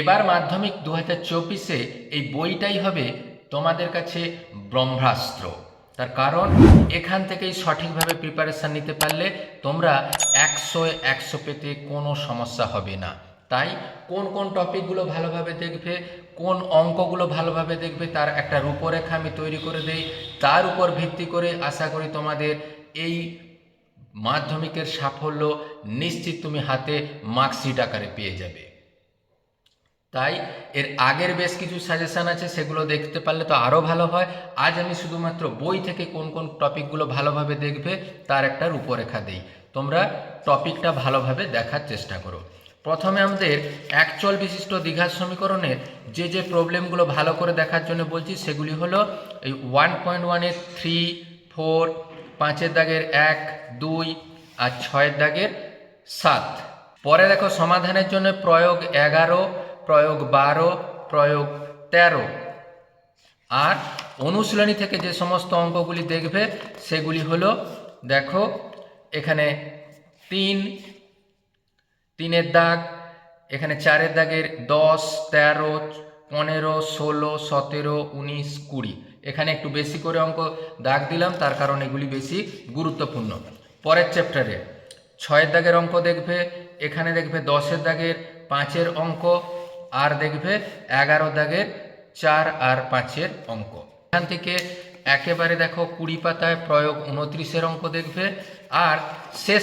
এবার মাধ্যমিক দু হাজার চব্বিশে এই বইটাই হবে তোমাদের কাছে ব্রহ্মাস্ত্র। তার কারণ, এখান থেকেই সঠিকভাবে প্রিপারেশান নিতে পারলে তোমরা একশো একশো পেতে কোনো সমস্যা হবে না। তাই কোন কোন টপিকগুলো ভালোভাবে দেখবে, কোন অঙ্কগুলো ভালোভাবে দেখবে তার একটা রূপরেখা আমি তৈরি করে দেই। তার উপর ভিত্তি করে আশা করি তোমাদের এই মাধ্যমিকের সাফল্য নিশ্চিত তুমি হাতে মার্কশিট আকারে পেয়ে যাবে। তাই এর আগের বেশ কিছু সাজেশান আছে, সেগুলো দেখতে পারলে তো আরও ভালো হয়। আজ আমি শুধুমাত্র বই থেকে কোন কোন টপিকগুলো ভালোভাবে দেখবে, তার একটা রূপরেখা দেই। তোমরা টপিকটা ভালোভাবে দেখার চেষ্টা করো। প্রথমে আমাদের একচল বিশিষ্ট দীঘার সমীকরণের যে যে প্রবলেমগুলো ভালো করে দেখার জন্য বলছি, সেগুলি হলো এই ওয়ান পয়েন্ট ওয়ানের থ্রি ফোর পাঁচের দাগের এক, দুই আর ছয়ের দাগের সাত। পরে দেখো সমাধানের জন্য প্রয়োগ এগারো প্রয়োগ বারো, প্রয়োগ তেরো। আর অনুশীলনী থেকে যে সমস্ত অঙ্কগুলি দেখবে, সেগুলি হলো, দেখো, এখানে তিন, তিনের দাগ, এখানে চারের দাগের দশ, তেরো, পনেরো, ষোলো, সতেরো, উনিশ, কুড়ি। এখানে একটু বেশি করে অঙ্ক দাগ দিলাম, তার কারণ এগুলি বেশি গুরুত্বপূর্ণ। পরের চ্যাপ্টারে ছয়ের দাগের অঙ্ক দেখবে, এখানে দেখবে দশের দাগের পাঁচের অঙ্ক আর দেখবে এগারো দাগের চার আর পাঁচের অঙ্ক। এখান থেকে একেবারে দেখো কুড়ি পাতায় প্রয়োগ উনত্রিশের অঙ্ক দেখবে, আর শেষ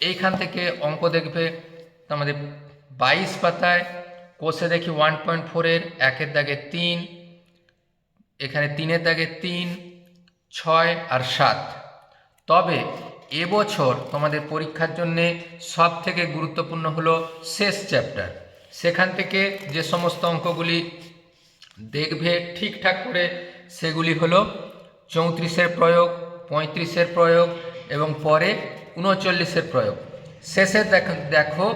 এইখান থেকে অঙ্ক দেখবে আমাদের বাইশ পাতায় কোষে দেখি ওয়ান পয়েন্ট ফোরের একের দাগে তিন, এখানে তিনের দাগে তিন, ছয় আর সাত। তবে এবছর তোমাদের পরীক্ষার জন্যে সব থেকে গুরুত্বপূর্ণ হলো শেষ চ্যাপ্টার। সেখান থেকে যে সমস্ত অঙ্কগুলি দেখবে ঠিকঠাক করে, সেগুলি হলো চৌত্রিশের প্রয়োগ, পঁয়ত্রিশের প্রয়োগ এবং পরে উনচল্লিশের প্রয়োগ। শেষে দেখো দেখো,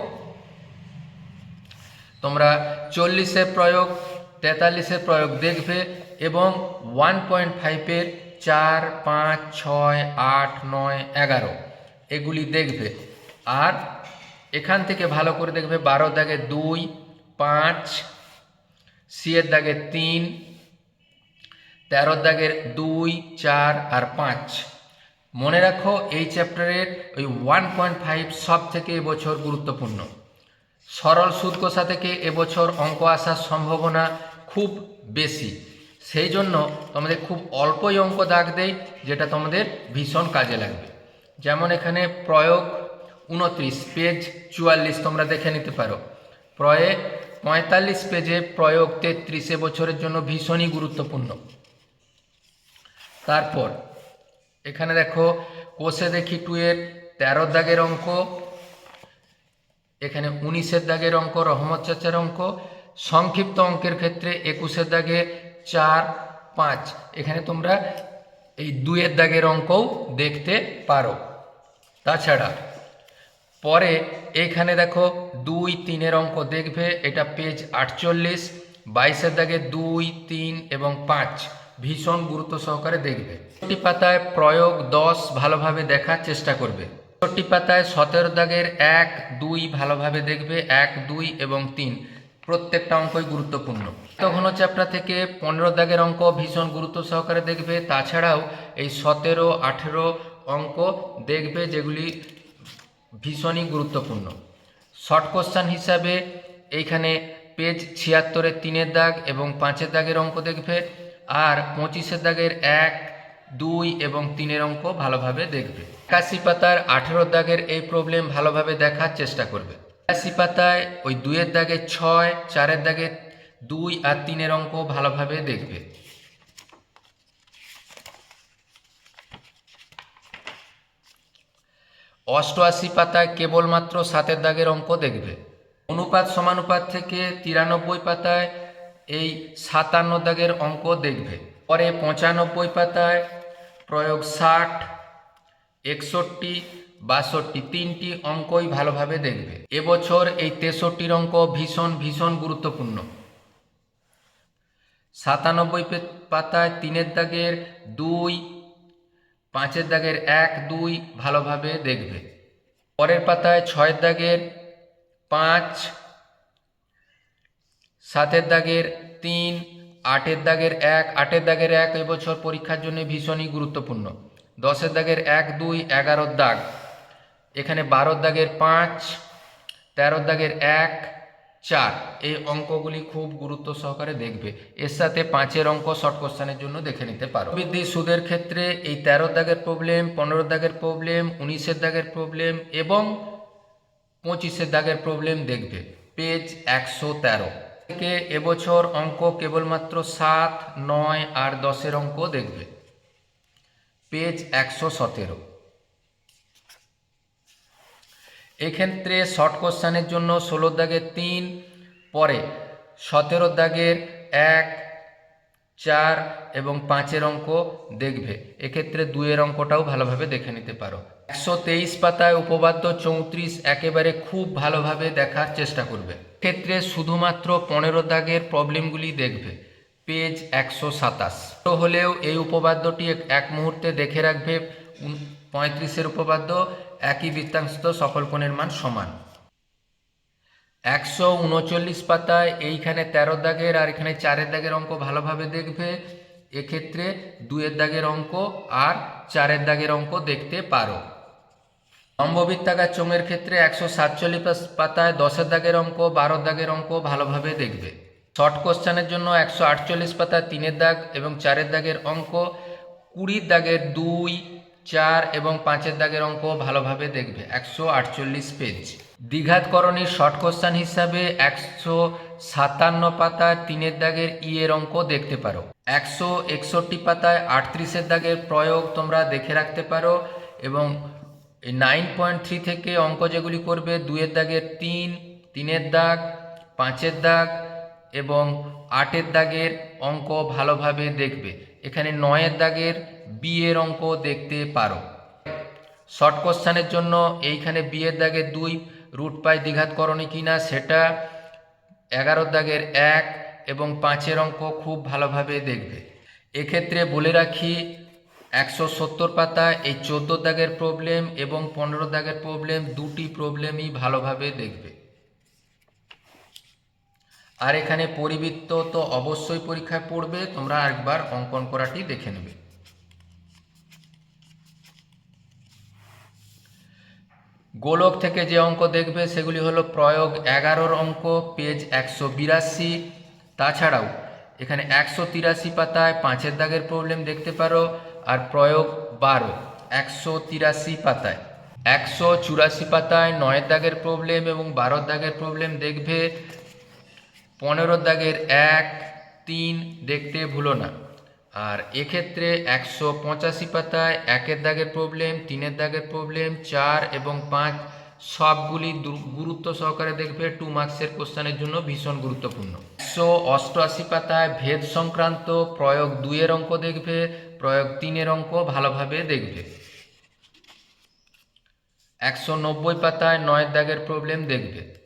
তোমরা চল্লিশের প্রয়োগ, তেতাল্লিশের প্রয়োগ দেখবে এবং ওয়ান পয়েন্ট ফাইভের চার, পাঁচ, ছয়, আট, নয়, এগারো, এগুলি দেখবে। আর এখান থেকে ভালো করে দেখবে বারো দাগে দুই, পাঁচ, সিয়ের দাগে তিন তেরোর দাগের দুই, চার আর পাঁচ। মনে রাখো, এই চ্যাপ্টারের ওই ওয়ান পয়েন্ট ফাইভ সব থেকে এবছর গুরুত্বপূর্ণ। সরল সুদ কষা থেকে এবছর অঙ্ক আসার সম্ভাবনা খুব বেশি। সেই জন্য তোমাদের খুব অল্পই অঙ্ক দাগ দেয় যেটা তোমাদের ভীষণ কাজে লাগবে। যেমন এখানে প্রয়োগ উনত্রিশ পেজ, চুয়াল্লিশ তোমরা দেখে নিতে পারো। প্রয়ে পঁয়তাল্লিশ পেজে প্রয়োগ তেত্রিশে বছরের জন্য ভীষণই গুরুত্বপূর্ণ। তারপর, এখানে দেখো, কোষে দেখি টু এর তেরো দাগের অঙ্ক, এখানে উনিশের দাগের অঙ্ক, রহমত চাচার অঙ্ক, সংক্ষিপ্ত অঙ্কের ক্ষেত্রে একুশের দাগে চার, পাঁচ। এখানে তোমরা এই দুইয়ের দাগের অঙ্কও দেখতে পারো। তাছাড়া পরে এইখানে দেখো দুই তিনের অঙ্ক দেখবে, এটা পেজ আটচল্লিশ, বাইশের দাগে দুই, তিন এবং পাঁচ। ভীষণ গুরুত্ব সহকারে দেখবে। ছোট্টি পাতায় প্রয়োগ দশ ভালোভাবে দেখার চেষ্টা করবে। ছোট্টি পাতায় সতেরো দাগের এক, দুই ভালোভাবে দেখবে, এক, দুই এবং তিন। প্রত্যেকটা অঙ্কই গুরুত্বপূর্ণ। ঘন চ্যাপ্টার থেকে পনেরো দাগের অঙ্ক ভীষণ গুরুত্ব সহকারে দেখবে। তাছাড়াও এই সতেরো, আঠেরো অঙ্ক দেখবে যেগুলি ভীষণই গুরুত্বপূর্ণ। শর্ট কোশ্চান হিসাবে এইখানে পেজ ছিয়াত্তরের তিনের দাগ এবং পাঁচের দাগের অঙ্ক দেখবে আর পঁচিশের দাগের এক, দুই এবং তিনের অঙ্ক ভালোভাবে দেখবে। একাশি পাতার আঠেরো দাগের এই প্রবলেম ভালোভাবে দেখার চেষ্টা করবে। একাশি পাতায় ওই দুইয়ের দাগে ছয়, চারের দাগে দুই আর তিনের অঙ্ক ভালোভাবে দেখবে। অষ্টআশি পাতায় কেবলমাত্র সাতের দাগের অঙ্ক দেখবে। অনুপাত সমানুপাত থেকে তিরানব্বই পাতায় এই সাতান্ন দাগের অঙ্ক দেখবে। পরে পঁচানব্বই পাতায় প্রয়োগ ষাট, একষট্টি, বাষট্টি তিনটি অঙ্কই ভালোভাবে দেখবে। এবছর এই তেষট্টির অঙ্ক ভীষণ ভীষণ গুরুত্বপূর্ণ। সাতানব্বই পাতায় তিনের দাগের দুই পাঁচের দাগের এক, দুই ভালোভাবে দেখবে। পরের পাতায় ছয়ের দাগের পাঁচ, সাতের দাগের তিন, আটের দাগের এক, আটের দাগের এক এবছর পরীক্ষার জন্য ভীষণই গুরুত্বপূর্ণ। দশের দাগের এক, দুই, এগারোর দাগ। এখানে বারোর দাগের পাঁচ, তেরোর দাগের এক চার, এই অঙ্কগুলি খুব গুরুত্ব সহকারে দেখবে। এর সাথে পাঁচের অঙ্ক শর্ট কোশ্চেনের জন্য দেখে নিতে পারো। বৃদ্ধি সুদের ক্ষেত্রে এই তেরো দাগের প্রবলেম পনেরো দাগের প্রবলেম উনিশের দাগের প্রবলেম এবং পঁচিশের দাগের প্রবলেম দেখবে। পেজ একশো তেরো। থেকে এবছর অঙ্ক কেবলমাত্র সাত, নয় আর দশের অঙ্ক দেখবে। পেজ একশো সতেরো। এক্ষেত্রে শর্ট কোশ্চানের জন্য ষোলো দাগের তিন পরে সতেরো দাগের এক, চার এবং পাঁচের অঙ্ক দেখবে। এক্ষেত্রে দুইয়ের অঙ্কটাও ভালোভাবে দেখে নিতে পারো। একশো তেইশ পাতায় উপবাদ্য চৌত্রিশ একেবারে খুব ভালোভাবে দেখার চেষ্টা করবে। ক্ষেত্রে শুধুমাত্র পনেরো দাগের প্রবলেমগুলি দেখবে। পেজ একশো সাতাশ। হলেও এই উপবাদ্যটি এক- এক মুহূর্তে দেখে রাখবে। পঁয়ত্রিশের উপবাদ্য একই বৃত্তাংশ সকল কোণের মান সমান। একশো উনচল্লিশ পাতায় এইখানে তেরো দাগের আর এখানে চারের দাগের অঙ্ক ভালোভাবে দেখবে। এক্ষেত্রে দুয়ের দাগের অঙ্ক আর চারের দাগের অঙ্ক দেখতে পারো। লম্ববৃত্তাকার চোঙের ক্ষেত্রে একশো সাতচল্লিশ পাতায় দশের দাগের অঙ্ক বারো দাগের অঙ্ক ভালোভাবে দেখবে। শর্ট কোশ্চানের জন্য একশো আটচল্লিশ পাতায় তিনের দাগ এবং চারের দাগের অঙ্ক কুড়ির দাগের দুই চার এবং পাঁচের দাগের অঙ্ক ভালোভাবে দেখবে, একশো আটচল্লিশ পেজ দ্বিঘাতকরণের শর্ট কোশ্চেন হিসাবে একশো সাতান্ন পাতায় তিনের দাগের ই এর অঙ্ক দেখতে পারো। একশো একষট্টি পাতায় আটত্রিশের দাগের প্রয়োগ তোমরা দেখে রাখতে পারো এবং নাইন পয়েন্ট থ্রি থেকে অঙ্ক যেগুলি করবে, দুইয়ের দাগের তিন, তিনের দাগ, পাঁচের দাগ এবং আটের দাগের অঙ্ক ভালোভাবে দেখবে। এখানে নয়ের দাগের বিয়ের অঙ্ক দেখতে পারো। শর্ট কোশ্চানের জন্য এইখানে বিয়ের দাগের দুই, রুট পাই দ্বিঘাতকরণী কিনা সেটা এগারোর দাগের এক এবং পাঁচের অঙ্ক খুব ভালোভাবে দেখবে। এক্ষেত্রে বলে রাখি, একশো সত্তর পাতা, এই চোদ্দ দাগের প্রবলেম এবং পনেরো দাগের প্রবলেম দুটি প্রবলেমই ভালোভাবে দেখবে। আর এখানে পরিবৃত্ত তো অবশ্যই পরীক্ষায় পড়বে, তোমরা একবার অঙ্কন করাটি দেখে নেবে। গোলক থেকে যে অঙ্ক দেখবে, সেগুলি হলো প্রয়োগ এগারোর অঙ্ক, পেজ একশো বিরাশি। তাছাড়াও এখানে একশো তিরাশি পাতায় পাঁচের দাগের প্রবলেম দেখতে পারো, আর প্রয়োগ বারো, একশো তিরাশি পাতায়। একশো চুরাশি পাতায় নয়ের দাগের প্রবলেম এবং বারোর দাগের প্রবলেম দেখবে। পনেরো দাগের এক, তিন দেখতে ভুলো না। আর এক্ষেত্রে একশো পঁচাশি পাতায় একের দাগের প্রবলেম তিনের দাগের প্রবলেম চার এবং পাঁচ সবগুলি গুরুত্ব সহকারে দেখবে টু মার্কসের কোশ্চানের জন্য ভীষণ গুরুত্বপূর্ণ। একশো অষ্টআশি পাতায় ভেদ সংক্রান্ত প্রয়োগ দুইয়ের অঙ্ক দেখবে, প্রয়োগ তিনের অঙ্ক ভালোভাবে দেখবে। একশো নব্বই পাতায় নয়ের দাগের প্রবলেম দেখবে।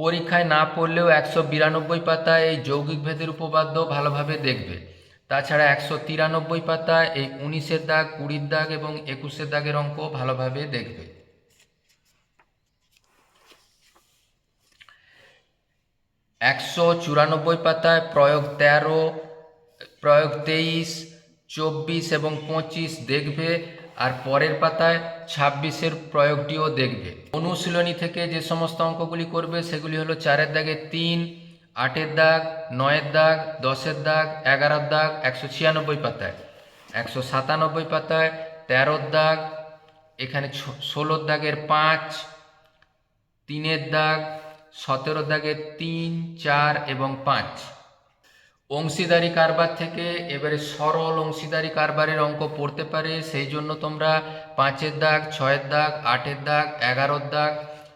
পরীক্ষায় না পড়লেও একশো বিরানব্বই পাতায় এই যৌগিক ভেদের উপপাদ্য ভালোভাবে দেখবে। তাছাড়া একশো তিরানব্বই পাতায় এই উনিশের দাগ, কুড়ির দাগ এবং একুশের দাগের অঙ্ক ভালোভাবে দেখবে। একশো চুরানব্বই পাতায় প্রয়োগ তেরো, প্রয়োগ তেইশ, চব্বিশ এবং পঁচিশ দেখবে আর পরের পাতায় ছাব্বিশের প্রয়োগটিও দেখবে। অনুশীলনী থেকে যে সমস্ত অঙ্কগুলি করবে, সেগুলি হলো চারের দাগে তিন, আটের দাগ, নয়ের দাগ, দশের দাগ, এগারোর দাগ, একশো ছিয়ানব্বই পাতায়। একশো সাতানব্বই পাতায় তেরোর দাগ, এখানে ষোলোর দাগের পাঁচ, তিনের দাগ সতেরো দাগের তিন, চার এবং পাঁচ। অংশীদারি কারবার থেকে এবারে সরল অংশীদারি কারবারের অঙ্ক পড়তে পারে। সেই জন্য তোমরা পাঁচের দাগ, ছয়ের দাগ, আটের দাগ, এগারোর দাগ,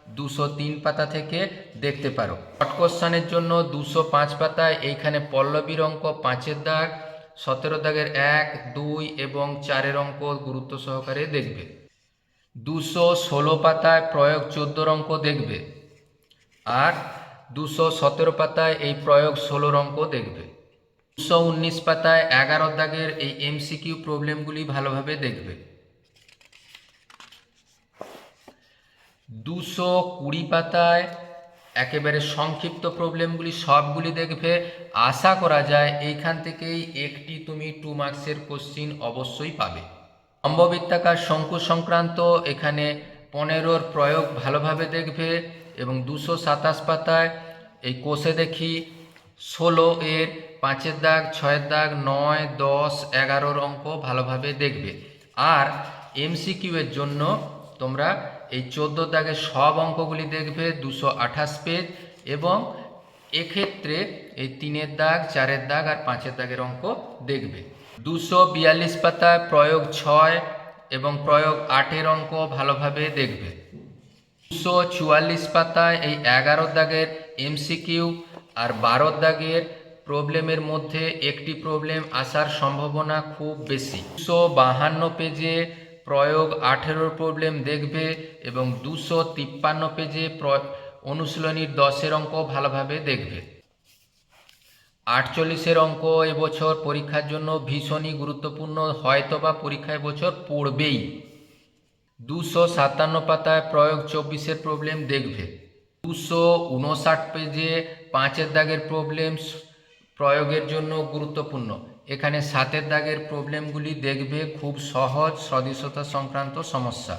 দুশো তিন পাতা থেকে দেখতে পারো। শর্ট কোশ্চানের জন্য দুশো পাঁচ পাতায় এইখানে পল্লবীর অঙ্ক পাঁচের দাগ, সতেরো দাগের এক, দুই এবং চারের অঙ্ক গুরুত্ব সহকারে দেখবে। দুশো ষোলো পাতায় প্রয়োগ চোদ্দোর অঙ্ক দেখবে। আর দুশো সতেরো পাতায় এই প্রয়োগ ষোলোর অঙ্ক দেখবে। দুশো উনিশ পাতায় এগারো দাগের এই এমসিকিউ প্রবলেমগুলি ভালোভাবে দেখবে। দুশো কুড়ি পাতায় একেবারে সংক্ষিপ্ত প্রবলেমগুলি সবগুলি দেখবে। আশা করা যায় এইখান থেকেই একটি তুমি টু মার্কসের কোশ্চিন অবশ্যই পাবে। অম্ববৃত্তাকার শঙ্কু সংক্রান্ত এখানে পনেরোর প্রয়োগ ভালোভাবে দেখবে এবং দুশো সাতাশ পাতায় এই কোষে দেখি ষোলো এর পাঁচের দাগ, ছয়ের দাগ, নয়, দশ, এগারোর অঙ্ক ভালোভাবে দেখবে। আর এমসিকিউ এর জন্য তোমরা এই চোদ্দ দাগের সব অঙ্কগুলি দেখবে, দুশো আঠাশ পেজ, এবং এক্ষেত্রে এই তিনের দাগ, চারের দাগ আর পাঁচের দাগের অঙ্ক দেখবে। দুশো বিয়াল্লিশ পাতায় প্রয়োগ ছয় এবং প্রয়োগ আটের অঙ্ক ভালোভাবে দেখবে। দুশো চুয়াল্লিশ পাতায় এই এগারো দাগের এমসিকিউ আর বারো দাগের প্রবলেমের মধ্যে একটি প্রবলেম আসার সম্ভাবনা খুব বেশি। দুশো বাহান্ন পেজে প্রয়োগ আঠেরোর প্রবলেম দেখবে এবং দুশো তিপ্পান্ন পেজে অনুশীলনীর দশের অঙ্ক ভালোভাবে দেখবে। আটচল্লিশের অঙ্ক এবছর পরীক্ষার জন্য ভীষণই গুরুত্বপূর্ণ হয়তো বা পরীক্ষা এবছর পড়বেই। দুশো সাতান্ন পাতায় প্রয়োগ চব্বিশের প্রবলেম দেখবে। দুশো উনষাট পেজে পাঁচের দাগের প্রবলেম প্রয়োগের জন্য গুরুত্বপূর্ণ। এখানে সাতের দাগের প্রবলেমগুলি দেখবে খুব সহজ সদৃশতা সংক্রান্ত সমস্যা।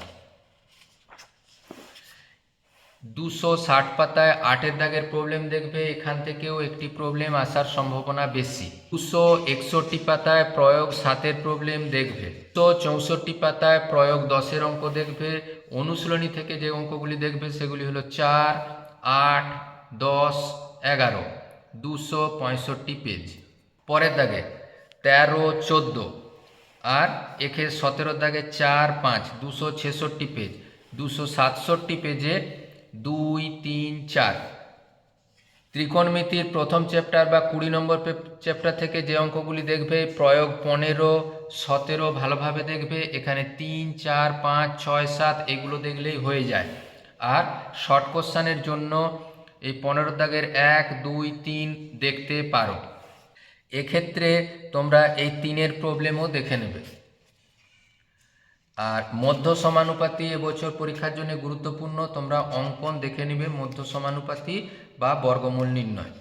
দুশো ষাট পাতায় আটের দাগের প্রবলেম দেখবে, এখান থেকেও একটি প্রবলেম আসার সম্ভাবনা বেশি। দুশো একষট্টি পাতায় প্রয়োগ সাতের প্রবলেম দেখবে। তো চৌষট্টি পাতায় প্রয়োগ দশের অঙ্ক দেখবে অনুশীলনী থেকে যে অঙ্কগুলি দেখবে সেগুলি হলো চার, আট, দশ, এগারো, দুশো পঁয়ষট্টি পেজ। পরের দাগে তেরো, চোদ্দ আর একে সতেরো দাগে চার, পাঁচ, দুশো ছেষট্টি পেজ। দুশো সাতষট্টি পেজে দুই, তিন, চার। ত্রিকোণমিতির প্রথম চ্যাপ্টার বা কুড়ি নম্বর চ্যাপ্টার থেকে যে অঙ্কগুলি দেখবে, প্রয়োগ পনেরো, সতেরো ভালোভাবে দেখবে, এখানে তিন, চার, পাঁচ, ছয়, সাত, এগুলো দেখলেই হয়ে যায়। আর শর্ট কোশ্চানের জন্য এই পনেরো দাগের এক, দুই, তিন দেখতে পারো। এক্ষেত্রে তোমরা এই তিনের প্রবলেমও দেখে নেবে। আর মধ্য সমানুপাতি এবছর পরীক্ষার জন্য গুরুত্বপূর্ণ, তোমরা অঙ্কন দেখে নিবে মধ্য সমানুপাতি বা বর্গমূল নির্ণয়।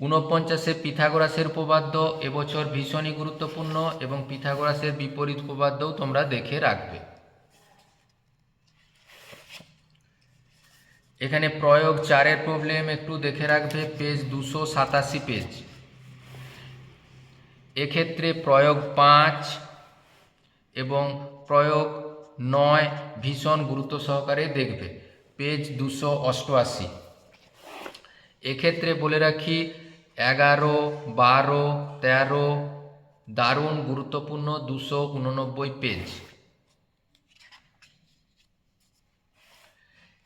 ঊনপঞ্চাশে পিথাগোরাসের উপপাদ্য এবছর ভীষণই গুরুত্বপূর্ণ এবং পিথাগোরাসের বিপরীত উপপাদ্যও তোমরা দেখে রাখবে। এখানে প্রয়োগ চারের প্রবলেম একটু দেখে রাখবে পেজ দুশো সাতাশি পেজ এক্ষেত্রে প্রয়োগ পাঁচ এবং প্রয়োগ নয় ভীষণ গুরুত্ব সহকারে দেখবে। পেজ দুশো অষ্টআশি। এক্ষেত্রে বলে রাখি, এগারো, বারো, তেরো, দারুণ গুরুত্বপূর্ণ দুশো উননব্বই পেজ।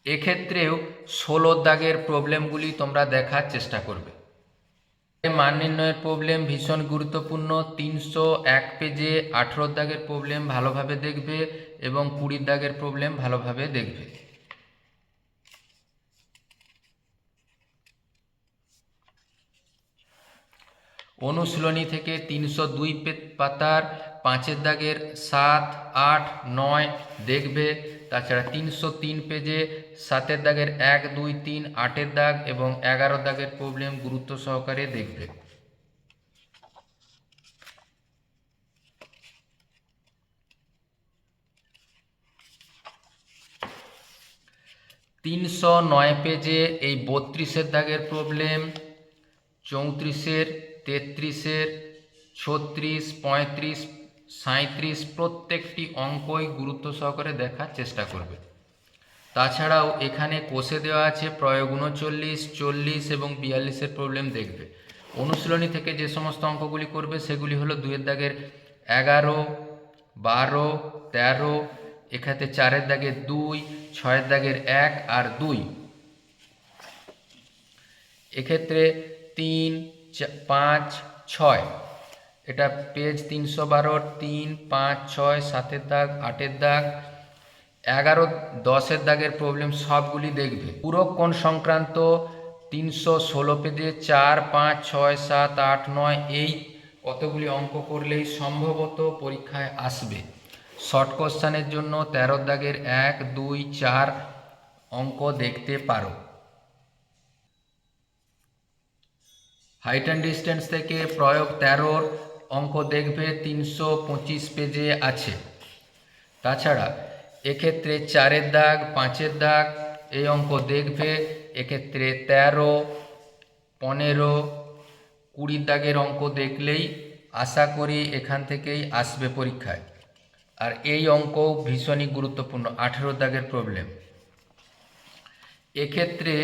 এক্ষেত্রেও ষোলো দাগের প্রবলেমগুলি তোমরা দেখার চেষ্টা করবে। মান নির্ণয়ের প্রবলেম ভীষণ গুরুত্বপূর্ণ, তিনশো এক পেজে আঠেরো দাগের প্রবলেম ভালোভাবে দেখবে এবং কুড়ি দাগের প্রবলেম ভালোভাবে দেখবে। অনুশীলনী থেকে তিনশো দুই পাতার পাঁচের দাগের সাত, আট, নয় দেখবে। তাছাড়া তিনশো তিন পেজে সাতের দাগের এক, দুই, তিন, আটের দাগ এবং এগারো দাগের প্রবলেম গুরুত্ব সহকারে দেখবে। তিনশো নয় পেজে এই বত্রিশের দাগের প্রবলেম চৌত্রিশের তেত্রিশের ছত্রিশ, পঁয়ত্রিশ সাঁত্রিশ প্রত্যেকটি অঙ্কই গুরুত্ব সহকারে দেখার চেষ্টা করবে। তাছাড়াও এখানে কোষে দেওয়া আছে প্রয়োগ উনচল্লিশ, চল্লিশ এবং বিয়াল্লিশের প্রবলেম দেখবে। অনুশীলনী থেকে যে সমস্ত অঙ্কগুলি করবে সেগুলি হলো দুয়ের দাগের এগারো, বারো, তেরো, এখানে চারের দাগের দুই, ছয়ের দাগের এক আর দুই। এক্ষেত্রে তিন পাঁচ, ছয়। এটা পেজ তিনশো বারোর তিন, পাঁচ, ছয়, সাতের দাগ, আটের দাগ, এগারো, দশের দাগের প্রবলেম সবগুলি দেখবে। পুরো কোণ সংক্রান্ত তিনশো ষোলো পেজে চার, পাঁচ, ছয়, সাত, আট, নয়, এই কতগুলি অঙ্ক করলেই সম্ভবত পরীক্ষায় আসবে। শর্ট কোশ্চানের জন্য তেরো দাগের এক, দুই, চার অঙ্ক দেখতে পারো। হাইট অ্যান্ড ডিস্টেন্স থেকে প্রয়োগ তেরোর অঙ্ক দেখবে তিনশো পঁচিশ পেজে আছে। তাছাড়া এক্ষেত্রে চারের দাগ, পাঁচের দাগ, এই অঙ্ক দেখবে। এক্ষেত্রে তেরো, পনেরো, কুড়ির দাগের অঙ্ক দেখলেই আশা করি এখান থেকেই আসবে পরীক্ষায়। আর এই অঙ্ক ভীষণই গুরুত্বপূর্ণ, আঠেরো দাগের প্রবলেম এক্ষেত্রে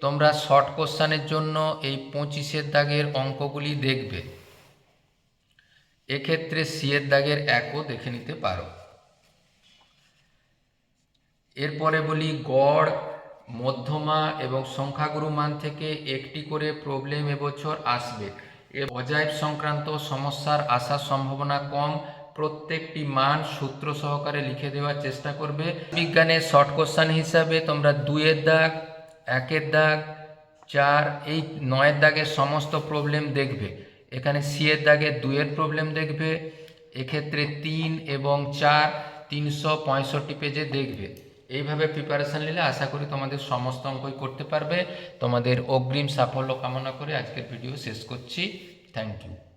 তোমরা শর্ট কোশ্চানের জন্য এই পঁচিশের দাগের অঙ্কগুলি দেখবে। এক্ষেত্রে সিয়ের দাগের একও দেখে নিতে পারো। এরপরে বলি গড়, মধ্যমা এবং সংখ্যাগুরু মান থেকে একটি করে প্রবলেম এবছর আসবে। এ অজাইব সংক্রান্ত সমস্যার আসার সম্ভাবনা কম প্রত্যেকটি মান সূত্র সহকারে লিখে দেওয়ার চেষ্টা করবে। বিজ্ঞানের শর্ট কোশ্চান হিসাবে তোমরা দুইয়ের দাগ, একের দাগ, চার, এই নয়ের দাগের সমস্ত প্রবলেম দেখবে। এখানে সিয়ের দাগে দুইয়ের প্রবলেম দেখবে। এক্ষেত্রে তিন এবং চার তিনশো পঁয়ষট্টি পেজে দেখবে। এইভাবে প্রিপারেশান নিলে আশা করি তোমাদের সমস্ত অঙ্কই করতে পারবে। তোমাদের অগ্রিম সাফল্য কামনা করে আজকের ভিডিও শেষ করছি। Thank you